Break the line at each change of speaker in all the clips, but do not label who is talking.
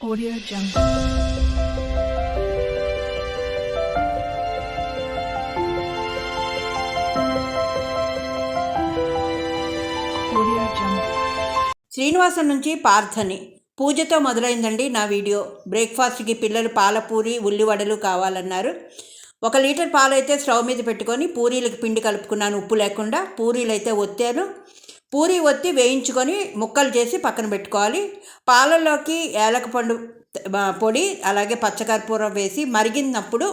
Audio Jungle. Audio Jungle.
Srinivasam నుంచి పార్థని. పూజతో మొదలైందండి నా వీడియో. బ్రేక్ఫాస్ట్కి పిల్లలు పాలపూరి ఉల్లివడలు కావాలన్నారు. ఒక లీటర్ పాలైతే స్టవ్ మీద పెట్టుకొని పూరీలకు పిండి కలుపుకున్నాను. ఉప్పు లేకుండా పూరీలు అయితే ఒత్తాను. పూరి ఒత్తి వేయించుకొని ముక్కలు చేసి పక్కన పెట్టుకోవాలి. పాలల్లోకి ఏలకపండు పొడి అలాగే పచ్చకర్పూరం వేసి మరిగినప్పుడు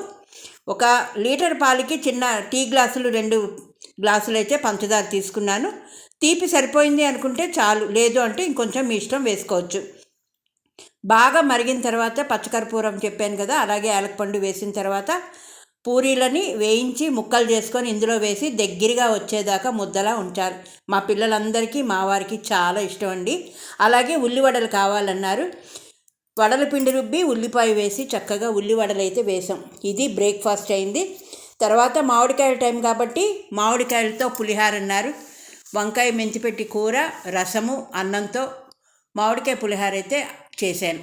ఒక లీటర్ పాలకి చిన్న టీ గ్లాసులు రెండు గ్లాసులు అయితే పంచదార తీసుకున్నాను. తీపి సరిపోయింది అనుకుంటే చాలు లేదు అంటే ఇంకొంచెం మీ ఇష్టం వేసుకోవచ్చు. బాగా మరిగిన తర్వాత పచ్చకర్పూరం చెప్పాను కదా అలాగే ఏలకపండు వేసిన తర్వాత పూరీలని వేయించి ముక్కలు చేసుకొని ఇందులో వేసి దగ్గరగా వచ్చేదాకా ముద్దలా ఉంచాలి. మా పిల్లలందరికీ మా వారికి చాలా ఇష్టం అండి. అలాగే ఉల్లివడలు కావాలన్నారు. వడల పిండి రుబ్బి ఉల్లిపాయ వేసి చక్కగా ఉల్లివడలు అయితే వేసాం. ఇది బ్రేక్ఫాస్ట్ అయింది. తర్వాత మామిడికాయల టైం కాబట్టి మామిడికాయలతో పులిహార అన్నారు. వంకాయ మెంతిపెట్టి కూర రసము అన్నంతో మామిడికాయ పులిహార అయితే చేశాను.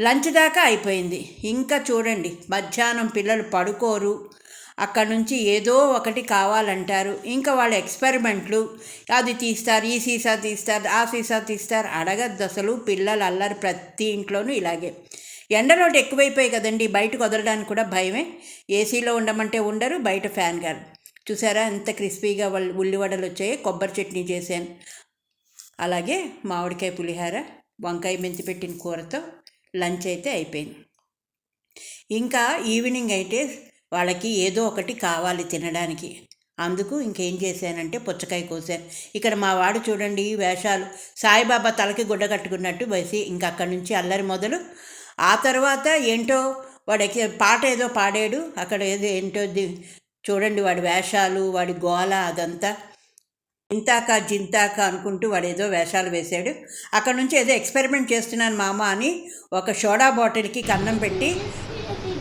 లంచ్ దాకా అయిపోయింది. ఇంకా చూడండి మధ్యాహ్నం పిల్లలు పడుకోరు. అక్కడ నుంచి ఏదో ఒకటి కావాలంటారు. ఇంకా వాళ్ళ ఎక్స్పెరిమెంట్లు అది తీస్తారు ఈ సీసా తీస్తారు ఆ సీసా తీస్తారు. అడగద్దు అసలు పిల్లలు అల్లరి ప్రతి ఇంట్లోనూ ఇలాగే. ఎండలోటి ఎక్కువైపోయాయి కదండి బయటకు వదలడానికి కూడా భయమే. ఏసీలో ఉండమంటే ఉండరు బయట ఫ్యాన్ గారు. చూసారా ఎంత క్రిస్పీగా వాళ్ళు ఉల్లివడలు వచ్చాయి కొబ్బరి చట్నీ చేశాను. అలాగే మామిడికాయ పులిహార వంకాయ మెంతి పెట్టిన కూరతో లంచ్ అయితే అయిపోయింది. ఇంకా ఈవినింగ్ అయితే వాళ్ళకి ఏదో ఒకటి కావాలి తినడానికి. అందుకు ఇంకేం చేశానంటే పుచ్చకాయ కోసాను. ఇక్కడ మా వాడు చూడండి వేషాలు. సాయిబాబా తలకి గుడ్డ కట్టుకున్నట్టు వేసి ఇంకా అక్కడి నుంచి అల్లరి మొదలు. ఆ తర్వాత ఏంటో వాడు పాట ఏదో పాడాడు. అక్కడ ఏదో ఏంటో చూడండి వాడి వేషాలు వాడి గోల అదంతా. ఇంతాక జింతాక అనుకుంటూ వాడు ఏదో వేషాలు వేశాడు. అక్కడ నుంచి ఏదో ఎక్స్పెరిమెంట్ చేస్తున్నాను మామ అని ఒక సోడా బాటిల్కి కన్నం పెట్టి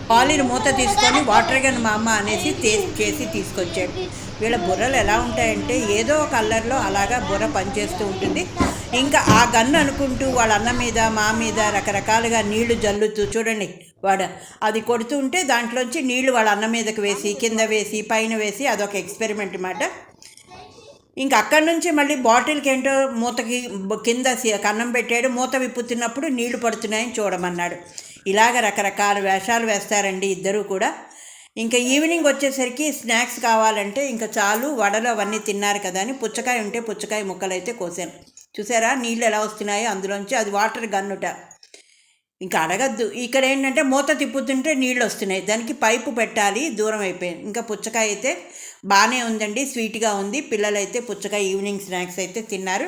పాలిని మూత తీసుకొని వాటర్ గన్ మామ అనేసి చేసి తీసుకొచ్చాడు. వీళ్ళ బుర్రలు ఎలా ఉంటాయంటే ఏదో ఒక అల్లర్లో అలాగా బుర్ర పనిచేస్తూ ఉంటుంది. ఇంకా ఆ గన్ను అనుకుంటూ వాళ్ళ అన్న మీద మా మీద రకరకాలుగా నీళ్ళు జల్లుతూ చూడండి వాడు. అది కొడుతూ ఉంటే దాంట్లోంచి నీళ్ళు వాళ్ళ అన్న మీదకి వేసి కింద వేసి పైన వేసి అదొక ఎక్స్పెరిమెంట్ అన్నమాట ఇంకా అక్కడి నుంచి మళ్ళీ బాటిల్కి ఏంటో మూతకి కింద కన్నం పెట్టాడు మూత విప్పుతున్నప్పుడు నీళ్ళు పడుతున్నాయని చూడమన్నాడు. ఇలాగ రకరకాల వేషాలు వేస్తారండి ఇద్దరూ కూడా. ఇంకా ఈవినింగ్ వచ్చేసరికి స్నాక్స్ కావాలంటే ఇంకా చాలు వడలు అవన్నీ తిన్నారు కదా అని పుచ్చకాయ ఉంటే పుచ్చకాయ ముక్కలు అయితే కోసాను. చూసారా? నీళ్ళు ఎలా వస్తున్నాయో అందులోంచి అది వాటర్ గన్నుట. ఇంకా అడగద్దు. ఇక్కడ ఏంటంటే మూత తిప్పుతుంటే నీళ్ళు వస్తున్నాయి. దానికి పైపు పెట్టాలి దూరం అయిపోయింది ఇంకా పుచ్చకాయ అయితే బాగానే ఉందండి స్వీట్గా ఉంది. పిల్లలైతే పుచ్చకాయ ఈవినింగ్ స్నాక్స్ అయితే తిన్నారు.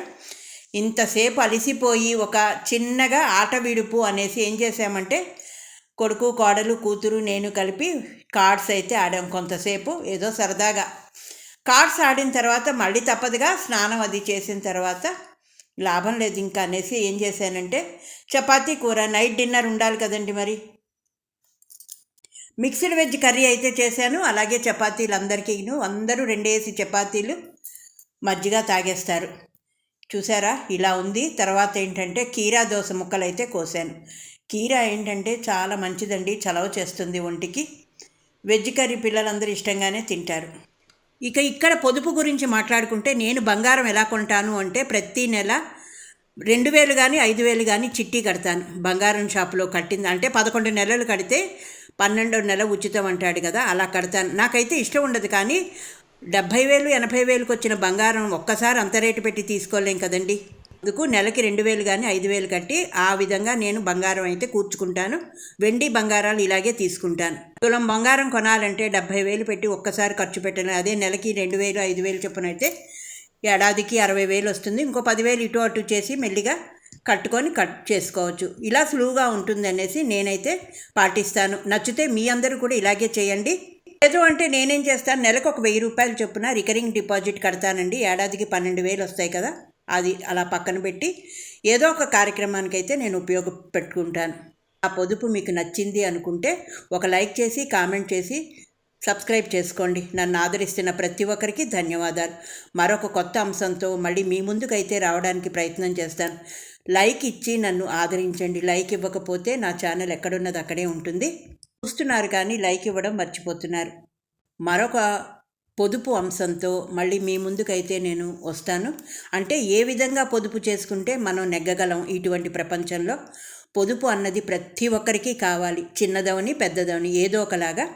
ఇంతసేపు అలిసిపోయి ఒక చిన్నగా ఆట విడుపు అనేసి ఏం చేసామంటే కొడుకు కోడలు కూతురు నేను కలిపి కార్డ్స్ అయితే ఆడాం కొంతసేపు ఏదో సరదాగా. కార్డ్స్ ఆడిన తర్వాత మళ్ళీ తప్పదుగా స్నానం అది చేసిన తర్వాత లాభం లేదు ఇంకా అనేసి ఏం చేశానంటే చపాతీ కూర నైట్ డిన్నర్ ఉండాలి కదండి మరి. మిక్స్డ్ వెజ్ కర్రీ అయితే చేశాను అలాగే చపాతీలు అందరికీను అందరూ రెండేసి చపాతీలు మజ్జిగ తాగేస్తారు. చూసారా? ఇలా ఉంది. తర్వాత ఏంటంటే కీరా దోస ముక్కలు అయితే కోసాను. కీరా ఏంటంటే చాలా మంచిదండి చలవ చేస్తుంది ఒంటికి. వెజ్ కర్రీ పిల్లలందరూ ఇష్టంగానే తింటారు. ఇక ఇక్కడ పొదుపు గురించి మాట్లాడుకుంటే నేను బంగారం ఎలా కొంటాను అంటే ప్రతి నెల రెండు వేలు కానీ ఐదు వేలు కానీ చిట్టి కడతాను. బంగారం షాపులో కట్టింది అంటే పదకొండు నెలలు కడితే పన్నెండో నెల ఉచితం అంటాడు కదా అలా కడతాను. నాకైతే ఇష్టం ఉండదు కానీ డెబ్భై వేలు ఎనభై వేలకు వచ్చిన బంగారం ఒక్కసారి అంత రేటు పెట్టి తీసుకోలేం కదండి. అందుకు నెలకి రెండు వేలు కానీ ఐదు వేలు కట్టి ఆ విధంగా నేను బంగారం అయితే కూర్చుకుంటాను. వెండి బంగారాలు ఇలాగే తీసుకుంటాను. తులం బంగారం కొనాలంటే డెబ్భై వేలు పెట్టి ఒక్కసారి ఖర్చు పెట్టను. అదే నెలకి రెండు వేలు ఐదు వేలు చొప్పున అయితే ఏడాదికి అరవై వేలు వస్తుంది. ఇంకో పదివేలు ఇటు అటు చేసి మెల్లిగా కట్టుకొని కట్ చేసుకోవచ్చు. ఇలా సులువుగా ఉంటుంది అనేసి నేనైతే పాటిస్తాను. నచ్చితే మీ అందరూ కూడా ఇలాగే చేయండి. లేదు అంటే నేనేం చేస్తాను? నెలకు ఒక వెయ్యి రూపాయలు చొప్పున రికరింగ్ డిపాజిట్ కడతానండి. ఏడాదికి పన్నెండు వేలు వస్తాయి కదా. అది అలా పక్కన పెట్టి ఏదో ఒక కార్యక్రమానికి అయితే నేను ఉపయోగపెట్టుకుంటాను. ఆ పొదుపు మీకు నచ్చింది అనుకుంటే ఒక లైక్ చేసి కామెంట్ చేసి సబ్స్క్రైబ్ చేసుకోండి. నన్ను ఆదరిస్తున్న ప్రతి ఒక్కరికి ధన్యవాదాలు. మరొక కొత్త అంశంతో మళ్ళీ మీ ముందుకైతే రావడానికి ప్రయత్నం చేస్తాను. లైక్ ఇచ్చి నన్ను ఆదరించండి. లైక్ ఇవ్వకపోతే నా ఛానల్ ఎక్కడున్నది అక్కడే ఉంటుంది. చూస్తున్నారు కానీ లైక్ ఇవ్వడం మర్చిపోతున్నారు. మరొక పొదుపు అంశంతో మళ్ళీ మీ ముందుకైతే నేను వస్తాను. అంటే ఏ విధంగా పొదుపు చేసుకుంటే మనం నెగ్గగలం ఇటువంటి ప్రపంచంలో? పొదుపు అన్నది ప్రతి ఒక్కరికి కావాలి. చిన్నదవని పెద్దదవని ఏదో ఒకలాగా.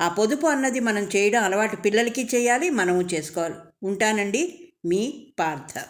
ఆ పొదుపు అన్నది మనం చేయడం అలవాటు పిల్లలకి చేయాలి మనము చేసుకోవాలి. ఉంటానండి మీ పార్థ.